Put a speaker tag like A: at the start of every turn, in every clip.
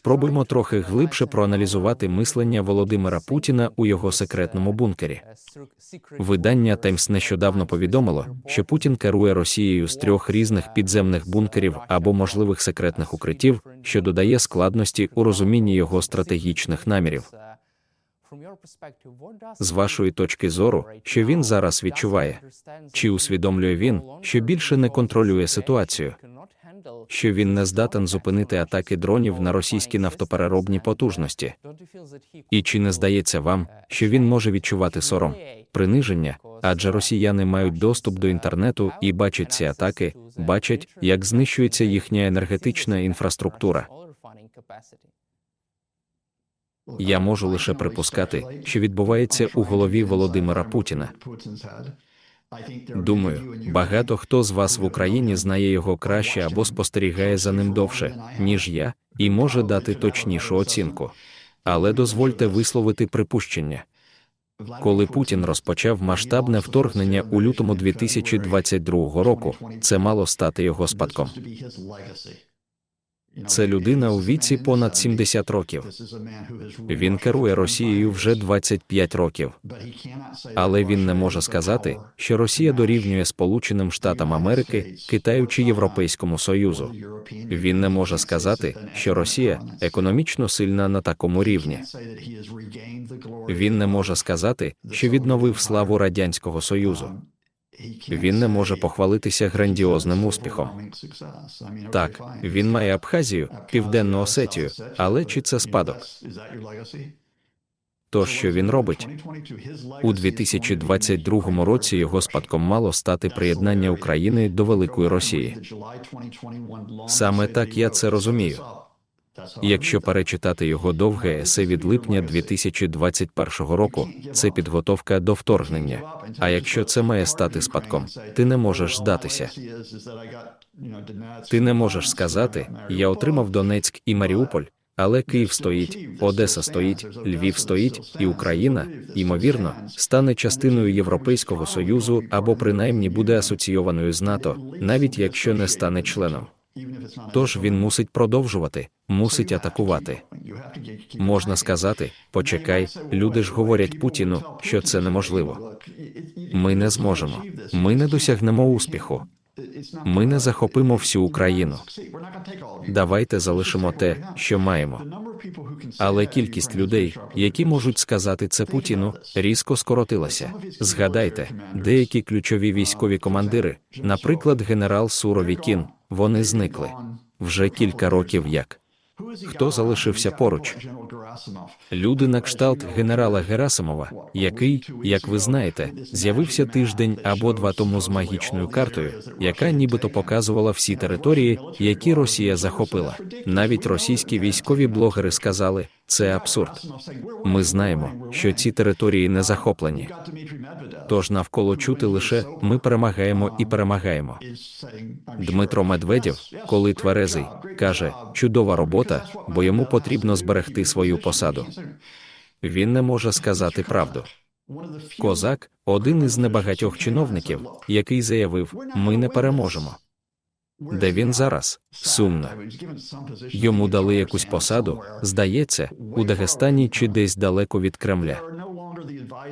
A: Спробуймо трохи глибше проаналізувати мислення Володимира Путіна у його секретному бункері. Видання Таймс нещодавно повідомило, що Путін керує Росією з трьох різних підземних бункерів або можливих секретних укриттів, що додає складності у розумінні його стратегічних намірів. З вашої точки зору, що він зараз відчуває? Чи усвідомлює він, що більше не контролює ситуацію? Що він не здатен зупинити атаки дронів на російські нафтопереробні потужності? І чи не здається вам, що він може відчувати сором, приниження, адже росіяни мають доступ до інтернету і бачать ці атаки, бачать, як знищується їхня енергетична інфраструктура. Я можу лише припускати, що відбувається у голові Володимира Путіна. Думаю, багато хто з вас в Україні знає його краще або спостерігає за ним довше, ніж я, і може дати точнішу оцінку. Але дозвольте висловити припущення. Коли Путін розпочав масштабне вторгнення у лютому 2022 року, це мало стати його спадком. Це людина у віці понад 70 років. Він керує Росією вже 25 років. Але він не може сказати, що Росія дорівнює Сполученим Штатам Америки, Китаю чи Європейському Союзу. Він не може сказати, що Росія економічно сильна на такому рівні. Він не може сказати, що відновив славу Радянського Союзу. Він не може похвалитися грандіозним успіхом. Так, він має Абхазію, Південну Осетію, але чи це спадок? То, що він робить? У 2022 році його спадком мало стати приєднання України до Великої Росії. Саме так я це розумію. Якщо перечитати його довге есе від липня 2021 року, це підготовка до вторгнення. А якщо це має стати спадком, ти не можеш здатися. Ти не можеш сказати: я отримав Донецьк і Маріуполь, але Київ стоїть, Одеса стоїть, Львів стоїть, і Україна, ймовірно, стане частиною Європейського союзу або принаймні буде асоційованою з НАТО, навіть якщо не стане членом. Тож він мусить продовжувати, мусить атакувати. Можна сказати, почекай, люди ж говорять Путіну, що це неможливо. Ми не зможемо, ми не досягнемо успіху. Ми не захопимо всю Україну. Давайте залишимо те, що маємо. Але кількість людей, які можуть сказати це Путіну, різко скоротилася. Згадайте, деякі ключові військові командири, наприклад, генерал Суровікін, вони зникли вже кілька років як. Хто залишився поруч? Люди на кшталт генерала Герасимова, який, як ви знаєте, з'явився тиждень або два тому з магічною картою, яка нібито показувала всі території, які Росія захопила. Навіть російські військові блогери сказали, це абсурд. Ми знаємо, що ці території не захоплені. Тож навколо чути лише ми перемагаємо і перемагаємо. Дмитро Медведєв, коли тверезий, каже: чудова робота, бо йому потрібно зберегти свою посаду. Він не може сказати правду. Козак один із небагатьох чиновників, який заявив: ми не переможемо. Де він зараз? Сумно. Йому дали якусь посаду, здається, у Дагестані чи десь далеко від Кремля.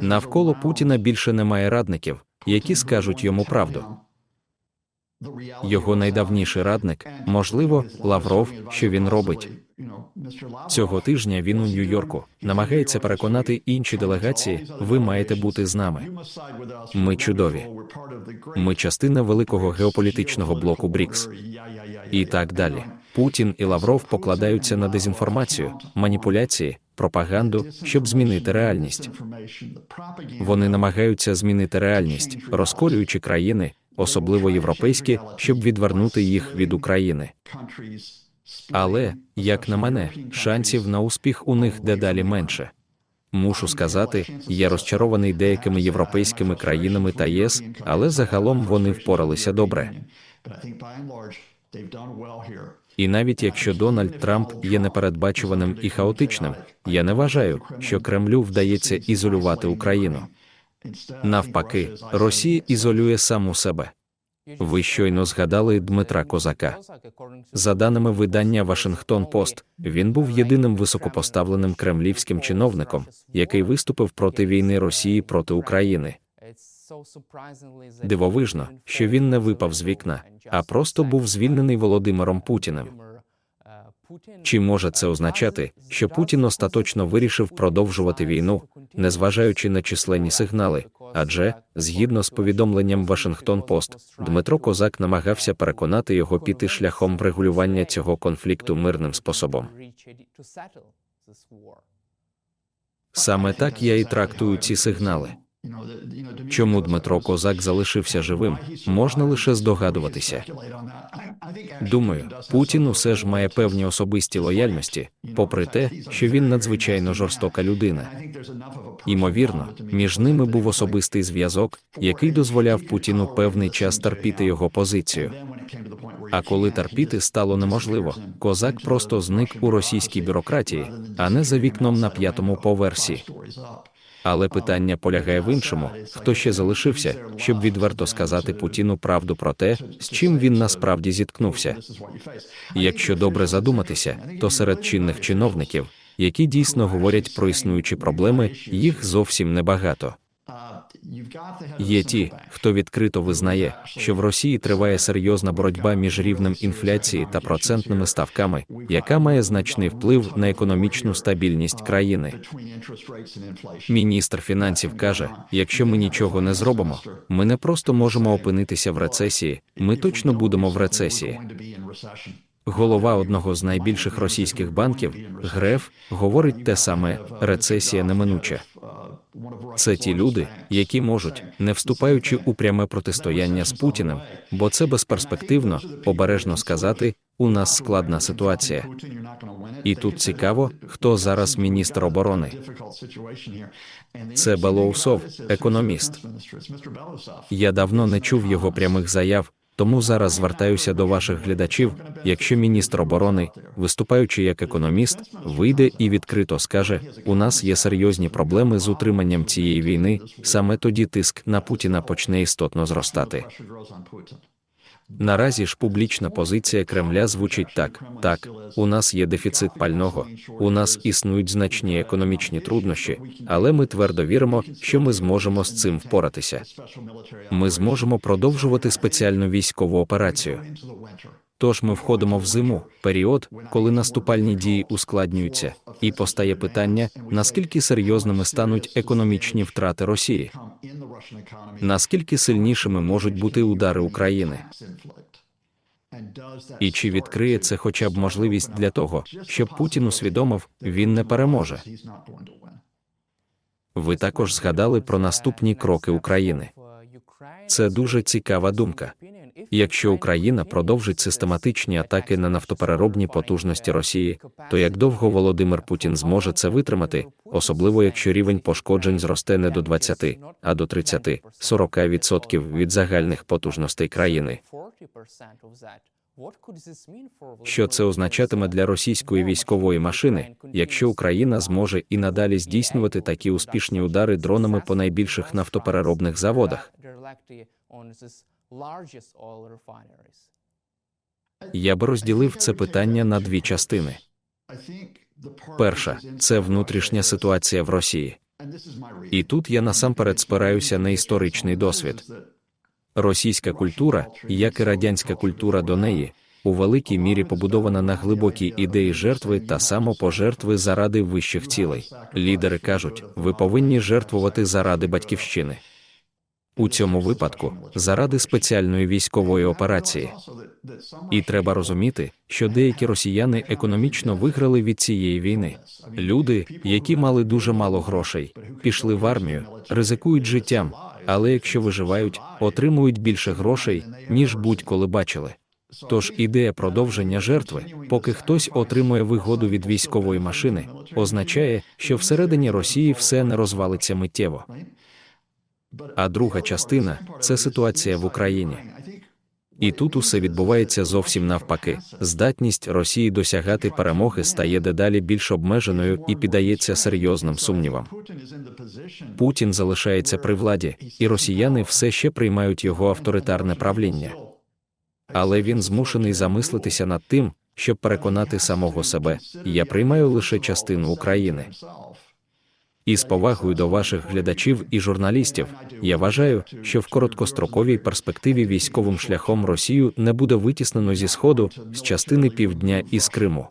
A: Навколо Путіна більше немає радників, які скажуть йому правду. Його найдавніший радник, можливо, Лавров, що він робить. Цього тижня він у Нью-Йорку. намагається переконати інші делегації, ви маєте бути з нами. Ми чудові. Ми частина великого геополітичного блоку БРІКС. І так далі. Путін і Лавров покладаються на дезінформацію, маніпуляції, пропаганду, щоб змінити реальність. Вони намагаються змінити реальність, розколюючи країни, особливо європейські, щоб відвернути їх від України. Але, як на мене, шансів на успіх у них дедалі менше. Мушу сказати, я розчарований деякими європейськими країнами та ЄС, але загалом вони впоралися добре. І навіть якщо Дональд Трамп є непередбачуваним і хаотичним, я не вважаю, що Кремлю вдається ізолювати Україну. Навпаки, Росія ізолює саму себе. Ви щойно згадали Дмитра Козака. За даними видання Вашингтон Пост, він був єдиним високопоставленим кремлівським чиновником, який виступив проти війни Росії проти України. Дивовижно, що він не випав з вікна, а просто був звільнений Володимиром Путіним. Чи може це означати, що Путін остаточно вирішив продовжувати війну, незважаючи на численні сигнали? Адже, згідно з повідомленням Вашингтон Пост, Дмитро Козак намагався переконати його піти шляхом врегулювання цього конфлікту мирним способом. Саме так я і трактую ці сигнали. Чому Дмитро Козак залишився живим, можна лише здогадуватися. Думаю, Путін усе ж має певні особисті лояльності, попри те, що він надзвичайно жорстока людина. Імовірно, між ними був особистий зв'язок, який дозволяв Путіну певний час терпіти його позицію. А коли терпіти стало неможливо, козак просто зник у російській бюрократії, а не за вікном на п'ятому поверсі. Але питання полягає в іншому: хто ще залишився, щоб відверто сказати Путіну правду про те, з чим він насправді зіткнувся. Якщо добре задуматися, то серед чинних чиновників, які дійсно говорять про існуючі проблеми, їх зовсім небагато. Є ті, хто відкрито визнає, що в Росії триває серйозна боротьба між рівнем інфляції та процентними ставками, яка має значний вплив на економічну стабільність країни. Міністр фінансів каже: якщо ми нічого не зробимо, ми не просто можемо опинитися в рецесії, ми точно будемо в рецесії. Голова одного з найбільших російських банків, Греф, говорить те саме: рецесія неминуча. Це ті люди, які можуть, не вступаючи у пряме протистояння з Путіним, бо це безперспективно, обережно сказати, у нас складна ситуація. І тут цікаво, хто зараз міністр оборони. Це Белоусов, економіст. Я давно не чув його прямих заяв, тому зараз звертаюся до ваших глядачів. Якщо міністр оборони, виступаючи як економіст, вийде і відкрито скаже: у нас є серйозні проблеми з утриманням цієї війни, саме тоді тиск на Путіна почне істотно зростати. Наразі ж публічна позиція Кремля звучить так: так, у нас є дефіцит пального, у нас існують значні економічні труднощі, але ми твердо віримо, що ми зможемо з цим впоратися. Ми зможемо продовжувати спеціальну військову операцію. Тож ми входимо в зиму, період, коли наступальні дії ускладнюються, і постає питання, наскільки серйозними стануть економічні втрати Росії, наскільки сильнішими можуть бути удари України. І чи відкриє це хоча б можливість для того, щоб Путін усвідомив, він не переможе. Ви також згадали про наступні кроки України. Це дуже цікава думка. Якщо Україна продовжить систематичні атаки на нафтопереробні потужності Росії, то як довго Володимир Путін зможе це витримати, особливо якщо рівень пошкоджень зросте не до 20, а до 30-40% від загальних потужностей країни? Що це означатиме для російської військової машини, якщо Україна зможе і надалі здійснювати такі успішні удари дронами по найбільших нафтопереробних заводах? Я би розділив це питання на дві частини. Перша це внутрішня ситуація в Росії. І тут я насамперед спираюся на історичний досвід. Російська культура, як і радянська культура до неї, у великій мірі побудована на глибокій ідеї жертви та самопожертви заради вищих цілей. Лідери кажуть, ви повинні жертвувати заради батьківщини. У цьому випадку заради спеціальної військової операції. І треба розуміти, що деякі росіяни економічно виграли від цієї війни. Люди, які мали дуже мало грошей, пішли в армію, ризикують життям, але якщо виживають, отримують більше грошей, ніж будь-коли бачили. Тож ідея продовження жертви, поки хтось отримує вигоду від військової машини, означає, що всередині Росії все не розвалиться миттєво. А друга частина це ситуація в Україні. І тут усе відбувається зовсім навпаки. Здатність Росії досягати перемоги стає дедалі більш обмеженою і піддається серйозним сумнівам. Путін залишається при владі, і росіяни все ще приймають його авторитарне правління. Але він змушений замислитися над тим, щоб переконати самого себе, я приймаю лише частину України. І з повагою до ваших глядачів і журналістів, я вважаю, що в короткостроковій перспективі військовим шляхом Росію не буде витіснено зі сходу з частини півдня і з Криму.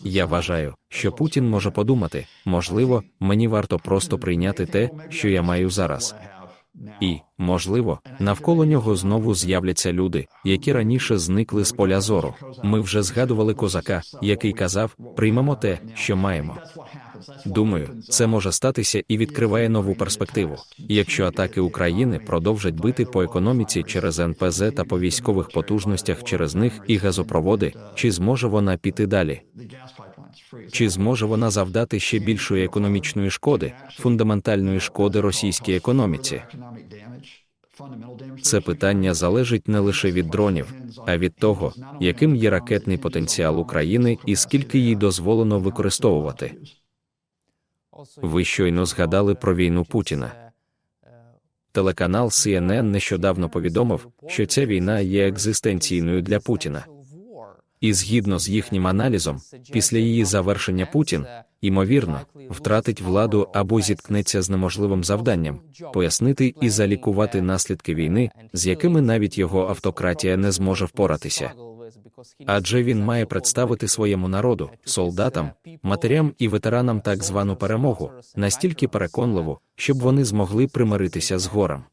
A: Я вважаю, що Путін може подумати, можливо, мені варто просто прийняти те, що я маю зараз. І, можливо, навколо нього знову з'являться люди, які раніше зникли з поля зору. Ми вже згадували козака, який казав: приймемо те, що маємо. Думаю, це може статися і відкриває нову перспективу. Якщо атаки України продовжать бити по економіці через НПЗ та по військових потужностях через них і газопроводи, чи зможе вона піти далі? Чи зможе вона завдати ще більшої економічної шкоди, фундаментальної шкоди російській економіці? Це питання залежить не лише від дронів, а від того, яким є ракетний потенціал України і скільки їй дозволено використовувати. Ви щойно згадали про війну Путіна. Телеканал CNN нещодавно повідомив, що ця війна є екзистенційною для Путіна. І згідно з їхнім аналізом, після її завершення Путін, ймовірно, втратить владу або зіткнеться з неможливим завданням пояснити і залікувати наслідки війни, з якими навіть його автократія не зможе впоратися. Адже він має представити своєму народу, солдатам, матерям і ветеранам так звану перемогу, настільки переконливу, щоб вони змогли примиритися з горем.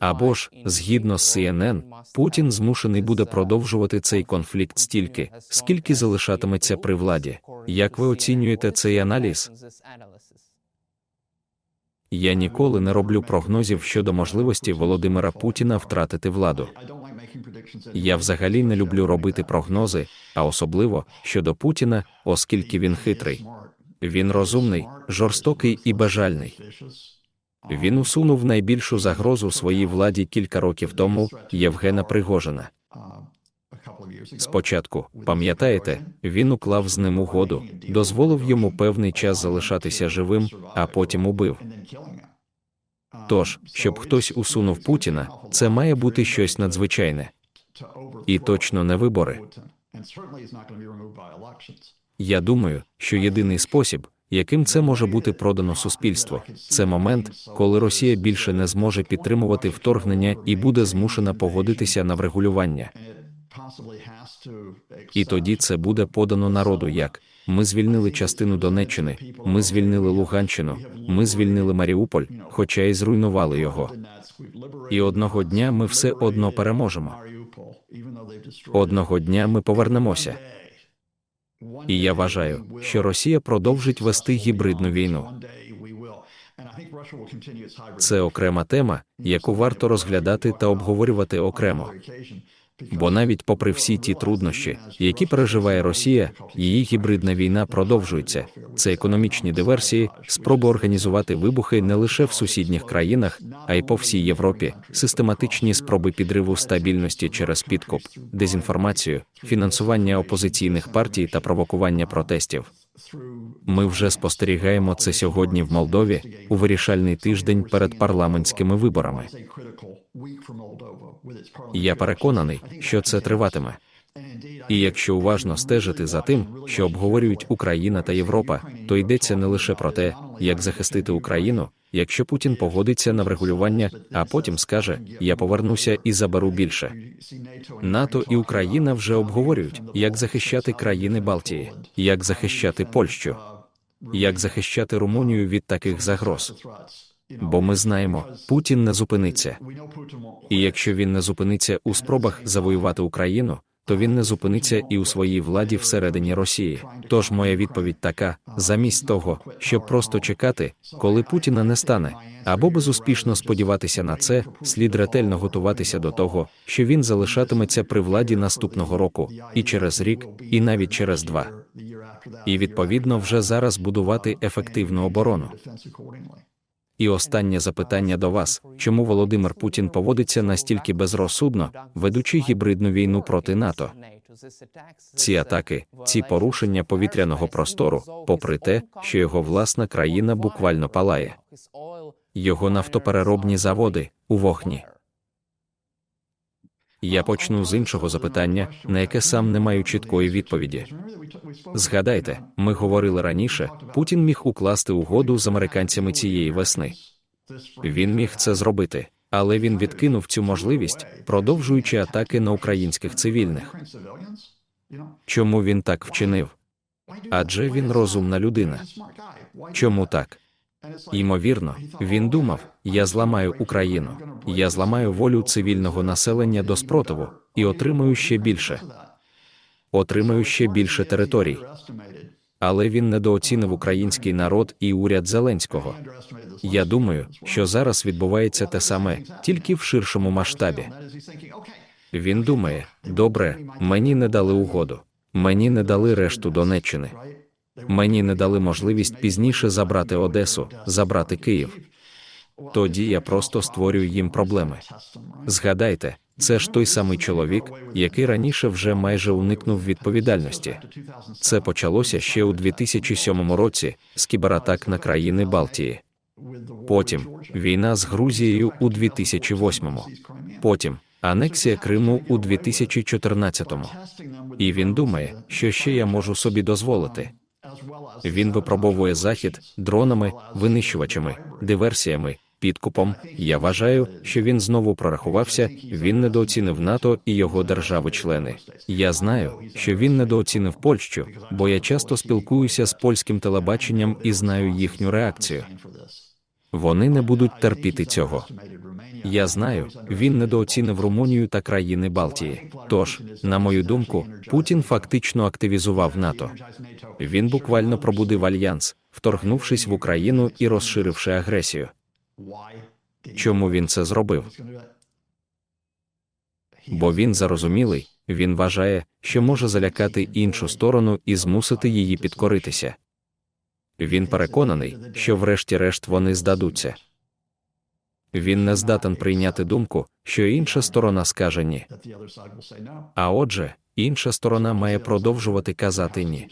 A: Або ж, згідно з CNN, Путін змушений буде продовжувати цей конфлікт стільки, скільки залишатиметься при владі. Як ви оцінюєте цей аналіз? Я ніколи не роблю прогнозів щодо можливості Володимира Путіна втратити владу. Я взагалі не люблю робити прогнози, а особливо щодо Путіна, оскільки він хитрий. Він розумний, жорстокий і бажальний. Він усунув найбільшу загрозу своїй владі кілька років тому Євгена Пригожина. Спочатку, пам'ятаєте, він уклав з ним угоду, дозволив йому певний час залишатися живим, а потім убив. Тож, щоб хтось усунув Путіна, це має бути щось надзвичайне. І точно не вибори. Я думаю, що єдиний спосіб, яким це може бути продано суспільству, це момент, коли Росія більше не зможе підтримувати вторгнення і буде змушена погодитися на врегулювання. І тоді це буде подано народу як ми звільнили частину Донеччини, ми звільнили Луганщину, ми звільнили Маріуполь, хоча й зруйнували його. І одного дня ми все одно переможемо. Одного дня ми повернемося. І я вважаю, що Росія продовжить вести гібридну війну. Це окрема тема, яку варто розглядати та обговорювати окремо. Бо навіть попри всі ті труднощі, які переживає Росія, її гібридна війна продовжується. Це економічні диверсії, спроби організувати вибухи не лише в сусідніх країнах, а й по всій Європі, систематичні спроби підриву стабільності через підкуп, дезінформацію, фінансування опозиційних партій та провокування протестів. Ми вже спостерігаємо це сьогодні в Молдові у вирішальний тиждень перед парламентськими виборами. Я переконаний, що це триватиме. І якщо уважно стежити за тим, що обговорюють Україна та Європа, то йдеться не лише про те, як захистити Україну, якщо Путін погодиться на врегулювання, а потім скаже: Я повернуся і заберу більше. НАТО і Україна вже обговорюють, як захищати країни Балтії, як захищати Польщу, як захищати Румунію від таких загроз. Бо ми знаємо, Путін не зупиниться. І якщо він не зупиниться у спробах завоювати Україну, то він не зупиниться і у своїй владі всередині Росії. Тож моя відповідь така: замість того, щоб просто чекати, коли Путіна не стане, або безуспішно сподіватися на це, слід ретельно готуватися до того, що він залишатиметься при владі наступного року, і через рік, і навіть через два. І відповідно вже зараз будувати ефективну оборону. І останнє запитання до вас: чому Володимир Путін поводиться настільки безрозсудно, ведучи гібридну війну проти НАТО? Ці атаки, ці порушення повітряного простору, попри те, що його власна країна буквально палає, його нафтопереробні заводи у вогні. Я почну з іншого запитання, на яке сам не маю чіткої відповіді. Згадайте, ми говорили раніше, Путін міг укласти угоду з американцями цієї весни. Він міг це зробити, але він відкинув цю можливість, продовжуючи атаки на українських цивільних. Чому він так вчинив? Адже він розумна людина. Чому так? Ймовірно, він думав: я зламаю Україну, я зламаю волю цивільного населення до спротиву і отримаю ще більше. Отримаю ще більше територій. Але він недооцінив український народ і уряд Зеленського. Я думаю, що зараз відбувається те саме, тільки в ширшому масштабі. Він думає: добре, мені не дали угоду, мені не дали решту Донеччини. Мені не дали можливість пізніше забрати Одесу, забрати Київ. Тоді я просто створюю їм проблеми. Згадайте, це ж той самий чоловік, який раніше вже майже уникнув відповідальності. Це почалося ще у 2007 році з кібератак на країни Балтії. Потім війна з Грузією у 2008-му. Потім анексія Криму у 2014-му. І він думає, що ще я можу собі дозволити. Він випробовує захід дронами, винищувачами, диверсіями, підкупом. Я вважаю, що він знову прорахувався. Він недооцінив НАТО і його держави-члени. Я знаю, що він недооцінив Польщу, бо я часто спілкуюся з польським телебаченням і знаю їхню реакцію. Вони не будуть терпіти цього. Я знаю, він недооцінив Румунію та країни Балтії. Тож, на мою думку, Путін фактично активізував НАТО. Він буквально пробудив альянс, вторгнувшись в Україну і розширивши агресію. Чому він це зробив? Бо він зарозумілий, він вважає, що може залякати іншу сторону і змусити її підкоритися. Він переконаний, що врешті-решт вони здадуться. Він не здатен прийняти думку, що інша сторона скаже ні. А отже, інша сторона має продовжувати казати ні.